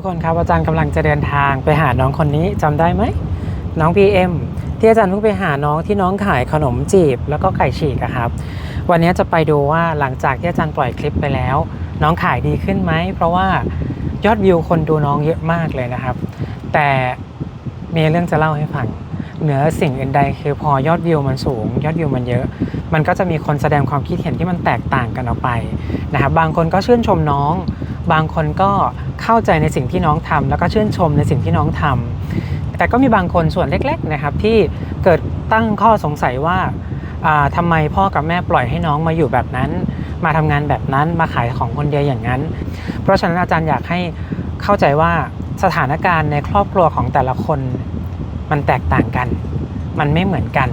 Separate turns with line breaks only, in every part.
ทุกคนครับอาจารย์กำลังจะเดินทางไปหาน้องคนนี้จำได้ไหม น้อง PM ที่อาจารย์เพิ่งไปหาน้องที่น้องขายขนมจีบ แล้วก็ไก่ฉีกครับ วันนี้จะไปดูว่าหลังจากที่อาจารย์ปล่อยคลิปไปแล้ว น้องขายดีขึ้นไหม เพราะว่ายอดวิวคนดูน้องเยอะมากเลยนะครับ แต่มีเรื่องจะเล่าให้ฟังเหนือสิ่งอื่นใดคือพอยอดวิวมันสูง ยอดวิวมันเยอะ มันก็จะมีคนแสดงความคิดเห็นที่มันแตกต่างกันออกไปนะครับบางคนก็ชื่นชมน้อง บางคนก็เข้าใจในสิ่งที่น้องทำแล้วก็ชื่นชมในสิ่งที่น้องทำแต่ก็มีบางคนส่วนเล็กๆนะครับที่เกิดตั้งข้อสงสัยว่าอ่าทำาไมพ่อกับแม่ปล่อยให้น้องมาอยู่แบบนั้น มาทำงานแบบนั้นมาขายของคนเดียวอย่างนั้น เพราะฉะนั้นอาจารย์อยากให้เข้าใจว่าสถานการณ์ในครอบครัวของแต่ละคนมันแตกต่างกัน มันไม่เหมือนกัน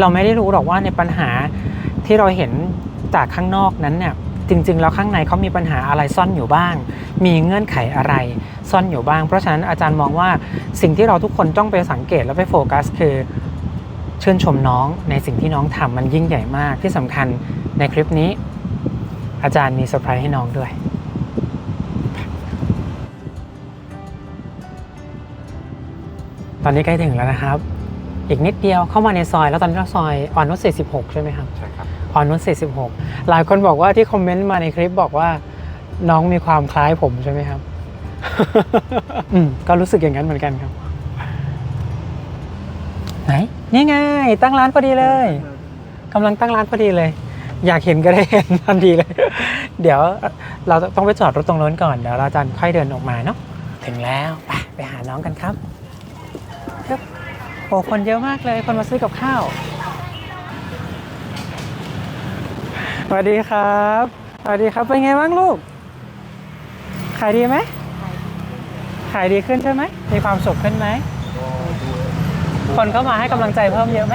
เราไม่ได้รู้หรอกว่าในปัญหาที่เราเห็นจากข้างนอกนั้นเนี่ย จริง ๆ แล้วข้างในเขามีปัญหาอะไรซ่อนอยู่บ้าง มีเงื่อนไขอะไรซ่อนอยู่บ้าง เพราะฉะนั้นอาจารย์มองว่าสิ่งที่เราทุกคนต้องไปสังเกตแล้วไปโฟกัส คือเชื่นชมน้องในสิ่งที่น้องทำมันยิ่งใหญ่มากที่สำคัญในคลิปนี้ อาจารย์มีเซอร์ไพรส์ให้น้องด้วยตอนนี้ใกล้ถึงแล้วนะครับ อีกนิดเดียวเข้ามาในซอย แล้วตอนนี้เราซอยอ่อนนุช46 ใช่ไหมครับ
ใช่ครับ
อ่อนนุช46 หลายคนบอกว่าที่คอมเมนต์มาในคลิปบอกว่าน้องมีความคล้ายผมใช่ไหมครับ อืมก็รู้สึกอย่างนั้นเหมือนกันครับ ไหนนี่ไงตั้งร้านพอดีเลยกำลังตั้งร้านพอดีเลย อยากเห็นก็ได้เห็นทันทีเลย เดี๋ยวเราต้องไปจอดรถตรงนู้นก่อนเดี๋ยวเราจะค่อยเดินออกมาเนาะถึงแล้วไปไปหาน้องกันครับครับ โอ้คนเยอะมากเลย คนมาซื้อกับข้าว สวัสดีครับ สวัสดีครับ เป็นไงบ้างลูก ขายดีไหม ขายดีขึ้นใช่ไหม มีความสุขขึ้นไหม คนเข้ามาให้กำลังใจเพิ่มเยอะไหม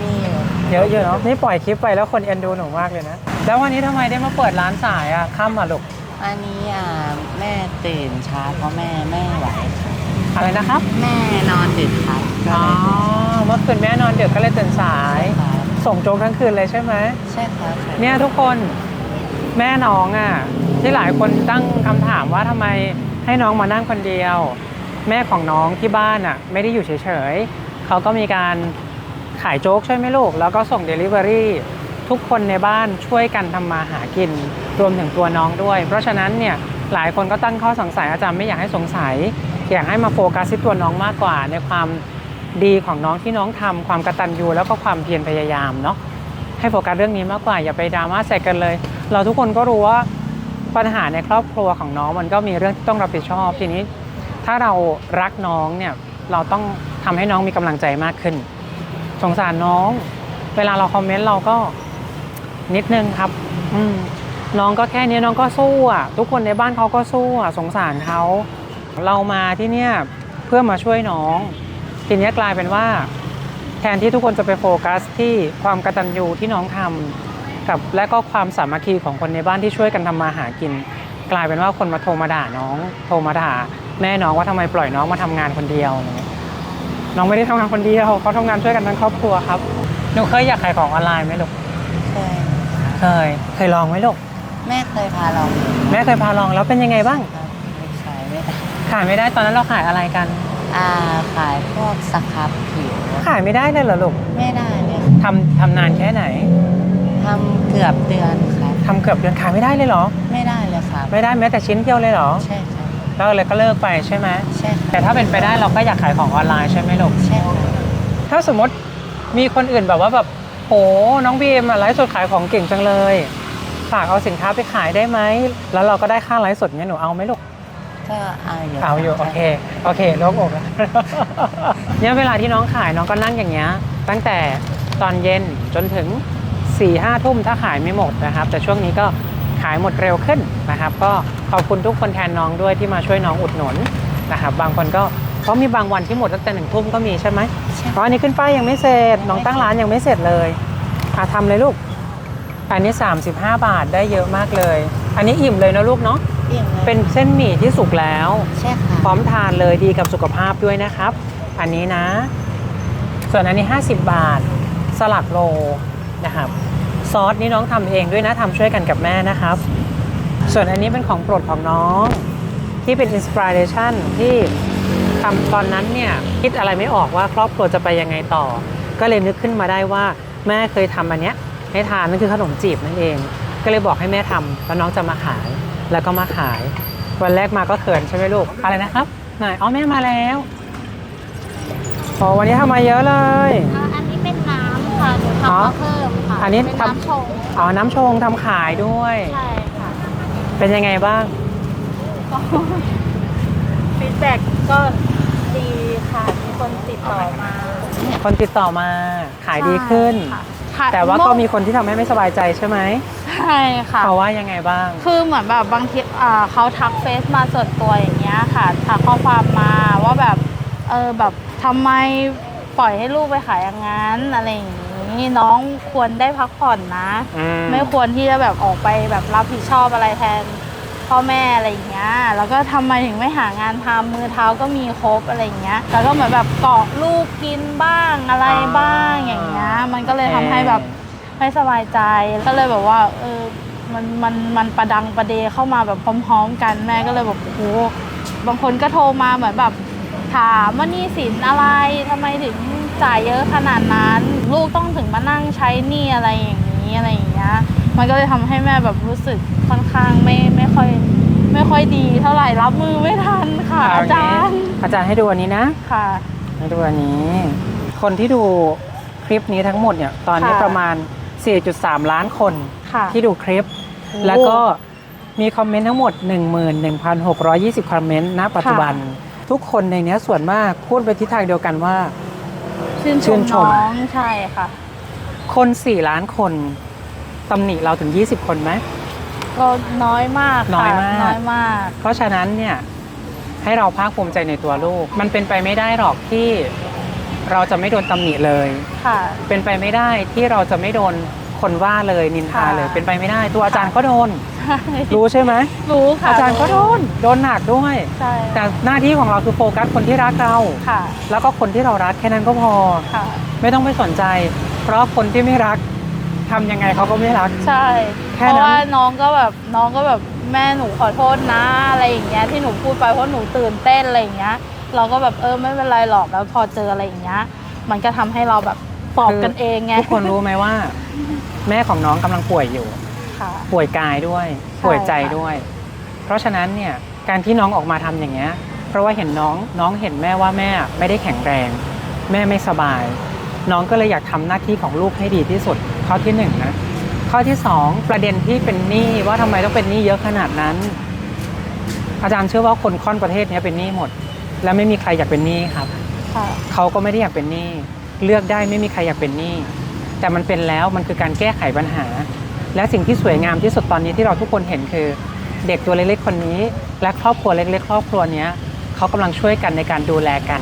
มีอยู่
เยอะอยู่เนาะ นี่ปล่อยคลิปไปแล้วคนเอ็นดูหนูมากเลยนะ แล้ววันนี้ทำไมได้มาเปิดร้านสายอะค่ำอะลูก
อันนี้อะแม่ตื่นช้าเพราะแม่แม่ไหวค่ะ
อะไรนะครับ
แม่นอนดึกครับก็
อ๋อ
เลยตื่น
เมื่อคืนแม่นอนเดึกก็เลยตื่นสาย
ครับ
ส่งโจ๊กทั้งคืนเลยใช่ไหม
ใช่ครับใช่
เนี่ยทุกคนแม่น้องอะ ที่หลายคนตั้งคำถามว่าทำไมให้น้องมานั่งคนเดียว แม่ของน้องที่บ้านอะ ไม่ได้อยู่เฉยๆเขาก็มีการขายโจ๊กใช่ไหมลูก แล้วก็ส่ง Delivery ทุกคนในบ้านช่วยกันทำมาหากิน รวมถึงตัวน้องด้วย เพราะฉะนั้นเนี่ยหลายคนก็ตั้งข้อสงสัยอาจารย์ไม่อยากให้สงสัย อยากให้มาโฟกัสที่ตัวน้องมากกว่า ในความดีของน้องที่น้องทำความกระตัญญูแล้วก็ความเพียรพยายามเนาะให้โฟกัสเรื่องนี้มากกว่า อย่าไปดราม่าใส่กันเลย เราทุกคนก็รู้ว่าปัญหาในครอบครัวของน้องมันก็มีเรื่องที่ต้องรับผิดชอบทีนี้ ถ้าเรารักน้องเนี่ยเราต้องทำให้น้องมีกำลังใจมากขึ้น สงสารน้อง เวลาเราคอมเมนต์เราก็นิดนึงครับ อืน้องก็แค่นี้น้องก็สู้อะทุกคนในบ้านเขาก็สู้อะสงสารเขา เรามาที่เนี่ยเพื่อมาช่วยน้อง ทีนี้กลายเป็นว่า แทนที่ทุกคนจะไปโฟกัสที่ความกตัญญูที่น้องทำกับและก็ความสามัคคีของคนในบ้านที่ช่วยกันทำมาหากิน กลายเป็นว่าคนมาโทรมาด่าน้อง โทรมาด่าแม่น้องว่าทำไมปล่อยน้องมาทำงานคนเดียวอะไรเงี้ยน้องไม่ได้ทำงานคนเดียวเขาทำงานช่วยกันทั้งครอบครัวครับหนูเคยอยากขายของออนไลน์ไหมลูก
เคย
เคยเคยลองไหมลูก
แม่เคยพาเรา
แม่เคยพาลองแล้วเป็นยังไงบ้าง
ครับไม่ขายไม่ได้
ขายไม่ได้ตอนนั้นเราขายอะไรกัน
อ่าขายพวกสครับผิว
ขายไม่ได้เลยเหรอลูก
ไม่ได้เลย
ทำทำนานแค่ไหน
ทำเกือบเดือนครับ
ทำเกือบเดือนขายไม่ได้เลยเหรอ
ไม่ได้เลยครับ
ไม่ได้แม้แต่ชิ้นเดียวเลยเหรอ
ใช่ครับ
แล้วเลยก็เลิกไปใช่ไหม
ใช่ค
แต่
รับ
ถ้าเป็นไปได้เราก็อยากขายของออนไลน์ใช่ไหมลูก
ใช่ครับ
ถ้าสมมติมีคนอื่นแบบว่าแบบโหน้องบีมอะไลฟ์สดขายของเก่งจังเลย ฝากเอาสินค้าไปขายได้ไหมแล้วเราก็ได้ค่าไลฟ์สดเงี้ยหนูเอาไหมลูก
ก็เอาอยู่
เอาอยู่โอเคโอเคโลกอกแล้ว เนี่ยเวลาที่น้องขายน้องก็นั่งอย่างเงี้ย ตั้งแต่ตอนเย็นจนถึง4ี่ห้าทุ่มถ้าขายไม่หมดนะครับ แต่ช่วงนี้ก็ขายหมดเร็วขึ้นนะครับ ก็ขอบคุณทุกคนแทนน้องด้วยที่มาช่วยน้องอุดหนุนนะครับ บางคนก็เพราะมีบางวันที่หมดตั้งแต่หนึ่งทุ่มก็มีใช่ไหม
ใช่
เพราะอันนี้ขึ้นป้ายยังไม่เสร็จน้องตั้งร้านยังไม่เสร็จเลยอะทำเลยลูกอันนี้ 35 บาทได้เยอะมากเลย อันนี้อิ่มเลยนะลูกเนาะ
อิ่มเลย
เป็นเส้นหมี่ที่สุกแล้ว
ใช่ค่ะ
พร้อมทานเลยดีกับสุขภาพด้วยนะครับ อันนี้นะ ส่วนอันนี้ 50 บาท สลัดโลนะครับ ซอสนี่น้องทำเองด้วยนะทำช่วยกันกับแม่นะครับ ส่วนอันนี้เป็นของโปรดของน้อง ที่เป็นอินสปิเรชันที่ทำตอนนั้นเนี่ยคิดอะไรไม่ออกว่าครอบครัวจะไปยังไงต่อ ก็เลยนึกขึ้นมาได้ว่าแม่เคยทำอันเนี้ยให้ทานนั่นคือขนมจีบนั่นเอง ก็เลยบอกให้แม่ทำแล้วน้องจะมาขาย แล้วก็มาขาย วันแรกมาก็เขินใช่ไหมลูก อะไรนะครับไหนอ๋อแม่มาแล้วโอ้วันนี้ทำมาเยอะเลย
อ่าอันนี้เป็นน้ำค่ะหนู
อ๋อ
ทำมาเพิ่มค่ะ
อันนี้
เป็น
ทำ
น้ำชง
อ๋อน้ำชงทำขายด้วย
ใช่ค่ะ
เป็นยังไงบ้าง
ก็ฟีดแบ็กก็ดีค่ะ มีคนติดต่อมา
คนติดต่อมาขายดีขึ้น
ใช่ค่ะ ค่ะ
แต่ว่าก็มีคนที่ทำให้ไม่สบายใจใช่ไหม
ใช่ค่ะ
เขาว่ายังไงบ้าง
คือเหมือนแบบบางทีอ่าเขาทักเฟซมาส่วนตัวอย่างเงี้ยค่ะทักข้อความมาว่าแบบเออแบบทำไมปล่อยให้ลูกไปขายอย่างนั้นอะไรอย่างนี้น้องควรได้พักผ่อนนะ
อืม
ไม่ควรที่จะแบบออกไปแบบรับผิดชอบอะไรแทน พ่อแม่อะไรอย่างเงี้ยแล้วก็ทำไมถึงไม่หางานทำมือเท้าก็มีครบอะไรอย่างเงี้ยแล้วก็เหมือนแบบเกาะลูกกินบ้างอะไรบ้างอย่างเงี้ยมันก็เลยทำให้แบบไม่สบายใจก็เลยแบบว่าเออมันมันมันประดังประเดเข้ามาแบบพร้อมๆ กันแม่ก็เลยแบบโอ้โหบางคนก็โทรมาเหมือนแบบถามว่าหนี่สินอะไรทำไมถึงจ่ายเยอะขนาดนั้น ลูกต้องถึงมานั่งใช้หนี้อะไรอย่างนี้อะไรอย่างเงี้ย มันก็เลยทำให้แม่แบบรู้สึกค่อนข้างไม่ไม่ค่อย ไม่ค่อยดีเท่าไหร่รับมือไม่ทันค่ะ
เอา
จารย์
อาจารย์ให้ดูอันนี้นะ
ค่ะ
ให้ดูอันนี้ คนที่ดูคลิปนี้ทั้งหมมดเนี่ยตอนนี้
ค่ะ
ประมาณ 4.3 ล้านคน
ค่ะ
ที่ดูคลิป
โอ้
แล้วก็มีคอมเมนต์ทั้งหมด 11,620 คอมเมนต์ณปัจจุบัน ทุกคนในเนี้ยส่วนมากพูดไปทิศทางเดียวกันว่า
ชื่นช
ชื่
ม
นชม
น้องใช่ค่ะ
คน 4 ล้านคน ตำหนิเราถึง 20 คนไหม
ก็น้อยมากค่ะ
น้อยมาก
น้อยมาก
เพราะฉะนั้นเนี่ยให้เราภาคภูมิใจในตัวลูก มันเป็นไปไม่ได้หรอกที่เราจะไม่โดนตำหนิเลย
ค่ะ
เป็นไปไม่ได้ที่เราจะไม่โดนคนว่าเลยนินทา
ค่ะ
เลย เป็นไปไม่ได้ตัวอาจารย์ก็โดน
ใช่
รู้ใช่ไหม
รู้ค่ะ
อาจารย์ก็โดนโดนหนักด้วย
ใช่
แต่หน้าที่ของเราคือโฟกัสคนที่รักเรา
ค่ะ
แล้วก็คนที่เรารักแค่นั้นก็พอ
ค่ะ
ไม่ต้องไปสนใจ เพราะคนที่ไม่รัก ทำยังไงเขาก็ไม่รัก
ใช่
แค่
เพ
นั้น
ราะว่าน้องก็แบบน้องก็แบบแม่หนูขอโทษนะอะไรอย่างเงี้ยที่หนูพูดไปเพราะหนูตื่นเต้นอะไรอย่างเงี้ย เราก็แบบเออไม่เป็นไรหรอกแล้วพอเจออะไรอย่างเงี้ย มันก็ทำให้เราแบบปลอบกันเองไง
ทุกคนรู้ไหมว่า แม่ของน้องกำลังป่วยอยู่
ค่ะ
ป่วยกายด้วย
ใช่
ป่วยใจ
ค่ะ
ด้วย เพราะฉะนั้นเนี่ยการที่น้องออกมาทำอย่างเงี้ย เพราะว่าเห็นน้องน้องเห็นแม่ว่าแม่ไม่ได้แข็งแรง แม่ไม่สบาย น้องก็เลยอยากทำหน้าที่ของลูกให้ดีที่สุด ข้อที่หนึ่งนะข้อที่สองประเด็นที่เป็นหนี้ว่าทำไมต้องเป็นหนี้เยอะขนาดนั้น อาจารย์เชื่อว่าคนค่อนประเทศเนี้ยเป็นหนี้หมด และไม่มีใครอยากเป็นหนี้ครับ
ค่ะ
เขาก็ไม่ได้อยากเป็นหนี้เลือกได้ไม่มีใครอยากเป็นหนี้แต่มันเป็นแล้วมันคือการแก้ไขปัญหา และสิ่งที่สวยงามที่สุดตอนนี้ที่เราทุกคนเห็นคือ เด็กตัวเล็กๆคนนี้ และครอบครัวเล็ก ๆ ครอบครัวเนี้ยเขากำลังช่วยกันในการดูแลกัน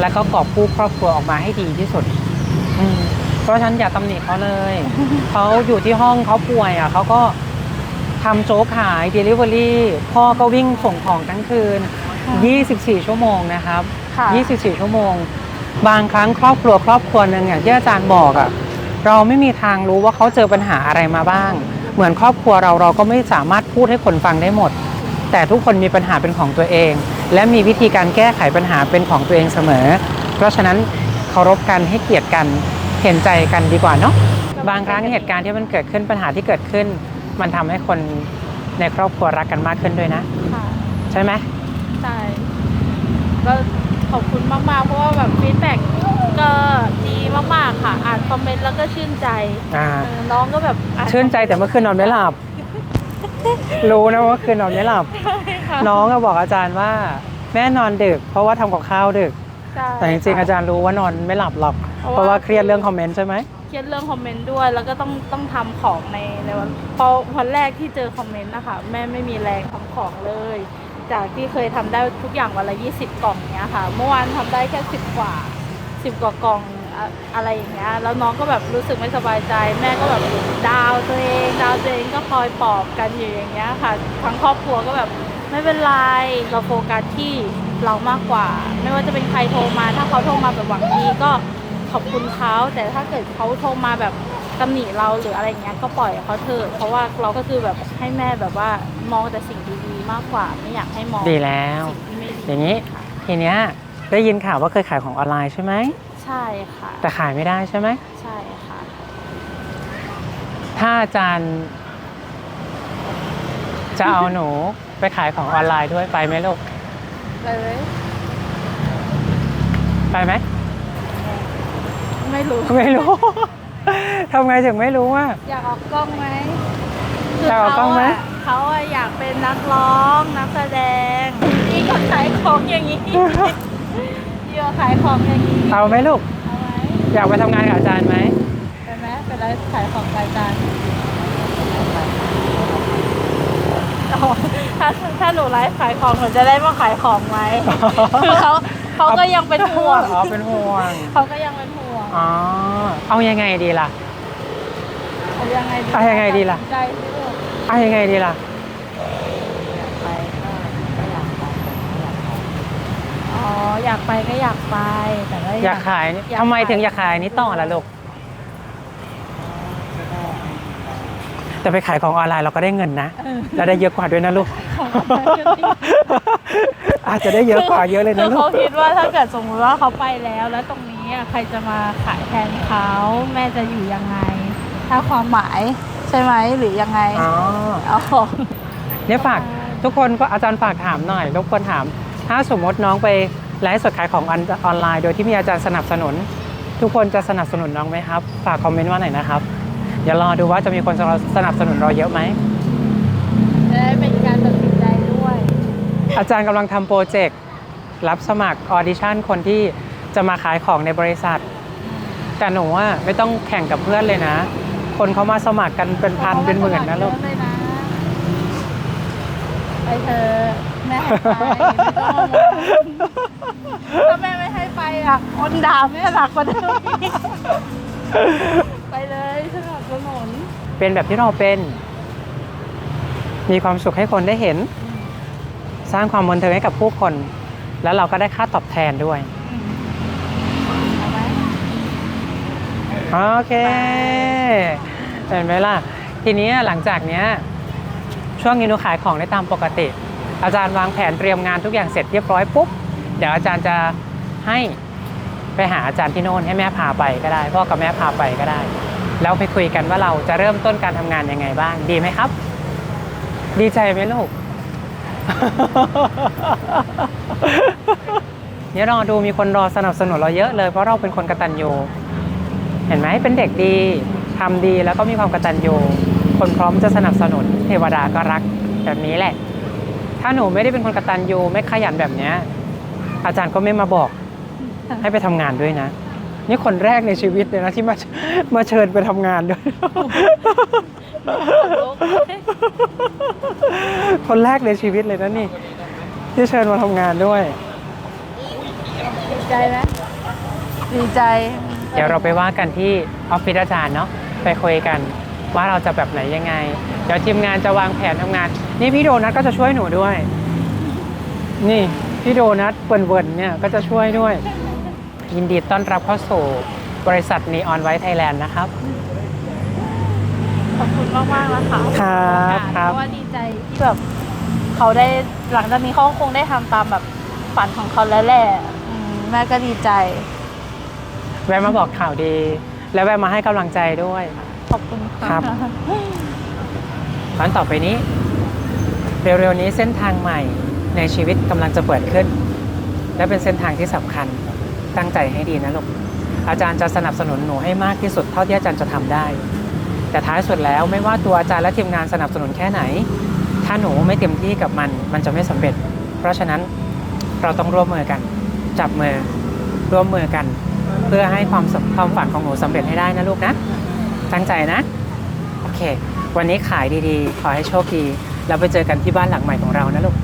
แล้วก็กอบกู้ครอบครัวออกมาให้ดีที่สุด อืม เพราะฉะนั้นอย่าตำหนิเขาเลย เขาอยู่ที่ห้องเขาป่วยอะเขาก็ทำโจ๊กขาย Delivery พ่อก็วิ่งส่งของทั้งคืน 24 ชั่วโมงนะครับ
ค่ะ
24 ชั่วโมง บางครั้งครอบครัวครอบครัวหนึ่งอย่างที่อาจารย์บอกอะ่ะเราไม่มีทางรู้ว่าเขาเจอปัญหาอะไรมาบ้าง เหมือนครอบครัวเราเราก็ไม่สามารถพูดให้คนฟังได้หมด แต่ทุกคนมีปัญหาเป็นของตัวเอง และมีวิธีการแก้ไขปัญหาเป็นของตัวเองเสมอ เพราะฉะนั้นเคารพกันให้เกียรติกัน เห็นใจกันดีกว่าเนาะบางครั้งเหตุการณ์ที่มันเกิดขึ้นปัญหาที่เกิดขึ้น มันทำให้คนในครอบครัวรักกันมากขึ้นด้วยนะ
ค่ะ
ใช่ไหม
ใช่ก็ขอบคุณมากๆ เพราะว่าแบบฟีดแบ็กก็ดีมากๆค่ะ อ่านคอมเมนต์แล้วก็ชื่นใจ
อ่า
เออน้องก็แบบอ่า
ชื่นใจแต่เมื่อคืนนอนไม่หลับรู้นะว่าเมื่อคืนนอนไม่หลับ
ค่ะ
น้องก็บอกอาจารย์ว่า แม่นอนดึก เพราะว่าทำกับข้าวดึก
ใช่
แต่จริงๆ
ค่ะ
อาจารย์รู้ว่านอนไม่หลับหรอก
เพราะว่า
เพราะว่าเครียดเรื่องคอมเมนต์ใช่ไหม
เครียดเรื่องคอมเมนต์ด้วย แล้วก็ต้องต้องทำของในในวันพอวันแรกที่เจอคอมเมนต์นะคะแม่ไม่มีแรงทำของเลย จากที่เคยทำได้ทุกอย่างวันละ 20 กล่องเนี้ยค่ะ เมื่อวานทำได้แค่ 10 กว่า 10 กว่ากล่องอะอะไรอย่างเงี้ยแล้วน้องก็แบบรู้สึกไม่สบายใจ แม่ก็แบบดาวตัวเองดาวตัวเองก็คอยปลอบกันอยู่อย่างเงี้ยค่ะทั้งครอบครัวก็แบบไม่เป็นไรเราโฟกัสที่ เรามากกว่า ไม่ว่าจะเป็นใครโทรมา ถ้าเขาโทรมาแบบหวังดีก็ขอบคุณเขาแต่ถ้าเกิดเขาโทรมาแบบตำหนิเราหรืออะไรเงี้ยก็ปล่อยเขาเถอะเพราะว่าเราก็คือแบบให้แม่แบบว่ามองแต่สิ่งดีๆมากกว่าไม่อยากให้มอง
ดีแล้ว
สิ่งที่ไม่ดี
อย่างนี้
ค่ะ
ทีเนี้ยได้ยินข่าวว่าเคยขายของออนไลน์ใช่ไหม
ใช่ค่ะ
แต่ขายไม่ได้ใช่ไหม
ใช่ค่ะ
ถ้าอาจารย์ จะเอาหนูไปขายของออนไลน์ด้วยไปไหมลูก
เลย
ไปไหม
ไม่รู้
ไม่รู้ ทำไงถึงไม่รู้ว่า
อยากออกกล้องไหม
อยากออกกล้องไหม
เขาอะอยากเป็นนักร้องนักแสดงนี่ก็ขายของอย่างนี้นี่ก็ขายของอย่างนี้
เอาไหมลูก
เอาไหม
อยากไปทำงานกับอาจารย์ไหม
ไปไหมไปไลฟ์ขายของรายการโอ้โห ถ้าถ้าหนูไลฟ์ขายของหนูจะได้มาขายของไหมคือเขาเขาก็ยังเป็นห่วง
อ๋อเป็นห่วง
เขาก็ยังเป็นห่วง
อ๋อเอายังไงดีล่ะ
เอายังไงดี
เอายังไงดีล่ะ
ตัดสินใจสิลูก
เอายังไงดีล่ะ
ไปก็ก็อยากไปแต่ไม่อยากไป
อ๋ออยากไปก็อยากไปแต่ว่า
อยากขายนี่
อยาก
ทำไม
ขาย
ถึงอยากขายนี้ต่อล่ะลูก แต่ไปขายของออนไลน์เราก็ได้เงินนะ
เออ
แล้วได้เยอะกว่าด้วยนะลูก
ของออนไลน์ก็ดี
อาจจะได้เยอะกว่าเยอะเลย
คื
นะ
อ
ลู
เขา
ก
คิดว่าถ้าเกิดสมมติว่าเขาไปแล้วแล้วตรงนี้อะใครจะมาขายแทนเขาแม่จะอยู่ยังไง ถ้าความหมายใช่ไหมหรือยังไง
อ๋อ
อ๋อ
เนี่ยฝากทุกคนก็อาจารย์ฝากถามหน่อยทุกคนถาม ถ้าสมมติน้องไปไลฟ์สดขายของออนออนไลน์ โดยที่มีอาจารย์สนับสนุน ทุกคนจะสนับสนุนน้องไหมครับ ฝากคอมเมนต์ว่าหน่อยนะครับ เดี๋ยวรอดูว่าจะมีคนสนับสนุนเราเยอะไหม
จะได้เป็นการตัดสินใจด้วย
อาจารย์กำลังทำโปรเจกต์รับสมัครออดิชั่นคนที่จะมาขายของในบริษัท แต่หนูว่าไม่ต้องแข่งกับเพื่อนเลยนะ คนเขามาสมัครกันเป็นพันเป็นหมื่นนะลูก
เยอเลยนะไปเธอะแม่ให้ไปไม่ต้องมาถ้าแม่ไม่ให้ไปอะคนด่าแม่หนักกว่าเดิมอีกไปเลยสนับสนุน
เป็นแบบที่เราเป็น มีความสุขให้คนได้เห็น สร้างความบันเทิงให้กับผู้คน แล้วเราก็ได้ค่าตอบแทนด้วย โอเค เห็นไหมล่ะ ทีนี้หลังจากเนี้ย ช่วงนี้หนูขายของได้ตามปกติ อาจารย์วางแผนเตรียมงานทุกอย่างเสร็จเรียบร้อยปุ๊บ เดี๋ยวอาจารย์จะให้ไปหาอาจารย์ที่โน่นให้แม่พาไปก็ได้ พ่อกับแม่พาไปก็ได้ แล้วไปคุยกันว่าเราจะเริ่มต้นการทำงานยังไงบ้าง ดีไหมครับ ดีใจไหมลูกเนี่ยรอดูมีคนรอสนับสนุนเราเยอะเลยเพราะเราเป็นคนกระตัญญูเห็นไหมเป็นเด็กดีทำดีแล้วก็มีความกระตัญญูคนพร้อมจะสนับสนุนเทวดาก็รักแบบนี้แหละ ถ้าหนูไม่ได้เป็นคนกระตัญญูไม่ขยันแบบเนี้ยอาจารย์ก็ไม่มาบอก ให้ไปทำงานด้วยนะ นี่คนแรกในชีวิตเลยนะที่มามาเชิญไปทำงานด้วย คนแรกในชีวิตเลยนะนี่ ที่เชิญมาทำงานด้วย
ดีใจไหมดีใจ
เดี๋ยวเราไปว่ากันที่ออฟฟิศอาจารย์เนาะไปคุยกันว่าเราจะแบบไหนยังไง เดี๋ยวทีมงานจะวางแผนทำงาน นี่พี่โดนัทก็จะช่วยหนูด้วย นี่พี่โดนัทเวิร์นๆเนี่ยก็จะช่วยด้วย ยินดีต้อนรับเข้าสู่บริษัทนีออนไวท์ไทยแลนด์นะครับ
ขอบคุณมากมากๆนะคะ
ครับครับ
เพราะว่าดีใจที่แบบเขาได้หลังจากนี้เขาคงได้ทำตามแบบฝันของเขาแล้วแหละอืมแม่ก็ดีใจ
แวะมาบอกข่าวดี และแวะมาให้กำลังใจด้วย
ขอบคุณค่ะ
ครับตอนต่อไปนี้ เร็วๆนี้เส้นทางใหม่ในชีวิตกำลังจะเปิดขึ้น และเป็นเส้นทางที่สำคัญ ตั้งใจให้ดีนะลูกอาจารย์จะสนับสนุนหนูให้มากที่สุดเท่าที่อาจารย์จะทำได้ แต่ท้ายสุดแล้วไม่ว่าตัวอาจารย์และทีมงานสนับสนุนแค่ไหน ถ้าหนูไม่เต็มที่กับมัน มันจะไม่สำเร็จ เพราะฉะนั้นเราต้องร่วมมือกัน จับมือร่วมมือกัน เพื่อให้ความความฝันของหนูสำเร็จให้ได้นะลูกนะตั้งใจนะโอเค วันนี้ขายดีๆ ขอให้โชคดีแล้วไปเจอกันที่บ้านหลังใหม่ของเรานะลูก